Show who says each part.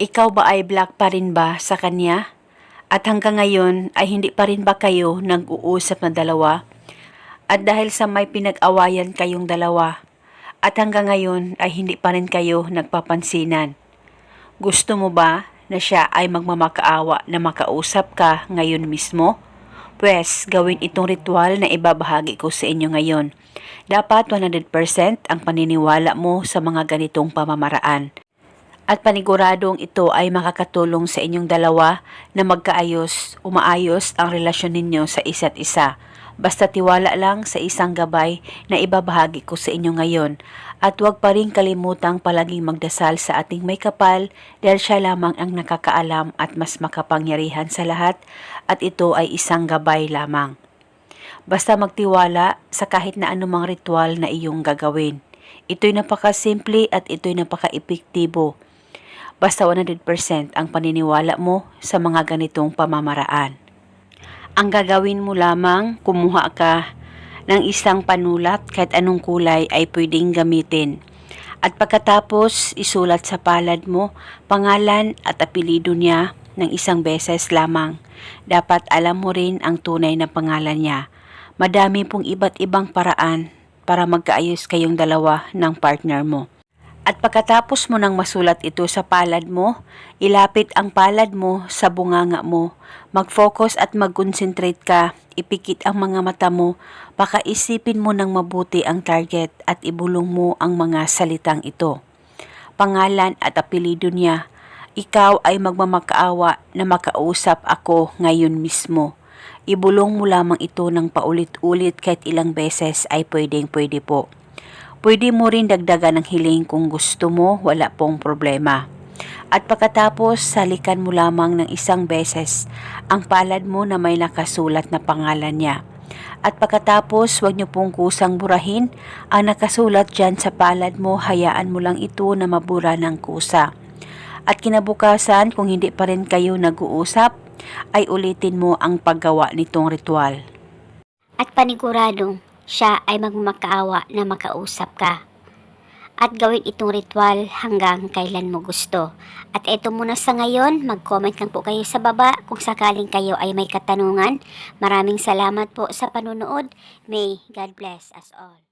Speaker 1: Ikaw ba ay black pa rin ba sa kanya? At hanggang ngayon ay hindi pa rin ba kayo nag-uusap na dalawa? At dahil sa may pinag-awayan kayong dalawa, at hanggang ngayon ay hindi pa rin kayo nagpapansinan. Gusto mo ba na siya ay magmamakaawa na makausap ka ngayon mismo? Pwes, gawin itong ritual na ibabahagi ko sa inyo ngayon. Dapat 100% ang paniniwala mo sa mga ganitong pamamaraan. At paniguradong ito ay makakatulong sa inyong dalawa na magkaayos, umaayos ang relasyon ninyo sa isa't isa. Basta tiwala lang sa isang gabay na ibabahagi ko sa inyo ngayon. At huwag pa rin kalimutang palaging magdasal sa ating may kapal dahil siya lamang ang nakakaalam at mas makapangyarihan sa lahat at ito ay isang gabay lamang. Basta magtiwala sa kahit na anumang ritual na iyong gagawin. Ito'y napakasimple at ito'y napaka-epektibo. Basta 100% ang paniniwala mo sa mga ganitong pamamaraan. Ang gagawin mo lamang, kumuha ka ng isang panulat kahit anong kulay ay pwedeng gamitin. At pagkatapos, isulat sa palad mo pangalan at apelido niya ng isang beses lamang. Dapat alam mo rin ang tunay na pangalan niya. Madami pong iba't ibang paraan para magkaayos kayong dalawa ng partner mo. At pagkatapos mo nang masulat ito sa palad mo, ilapit ang palad mo sa bunganga mo. Mag-focus at mag-concentrate ka, ipikit ang mga mata mo, pakaisipin mo ng mabuti ang target at ibulong mo ang mga salitang ito. Pangalan at apelido niya, ikaw ay magmamakaawa na makausap ako ngayon mismo. Ibulong mo lamang ito ng paulit-ulit kahit ilang beses ay pwedeng pwede po. Pwede mo rin dagdagan ng hiling kung gusto mo, wala pong problema. At pagkatapos, salikan mo lamang ng isang beses ang palad mo na may nakasulat na pangalan niya. At pagkatapos, huwag niyo pong kusang burahin ang nakasulat dyan sa palad mo, hayaan mo lang ito na mabura ng kusa. At kinabukasan, kung hindi pa rin kayo nag-uusap, ay ulitin mo ang paggawa nitong ritual.
Speaker 2: At paniguradong siya ay magmamakaawa na makausap ka. At gawin itong ritual hanggang kailan mo gusto. At eto muna sa ngayon, mag-comment lang po kayo sa baba kung sakaling kayo ay may katanungan. Maraming salamat po sa panunood. May God bless us all.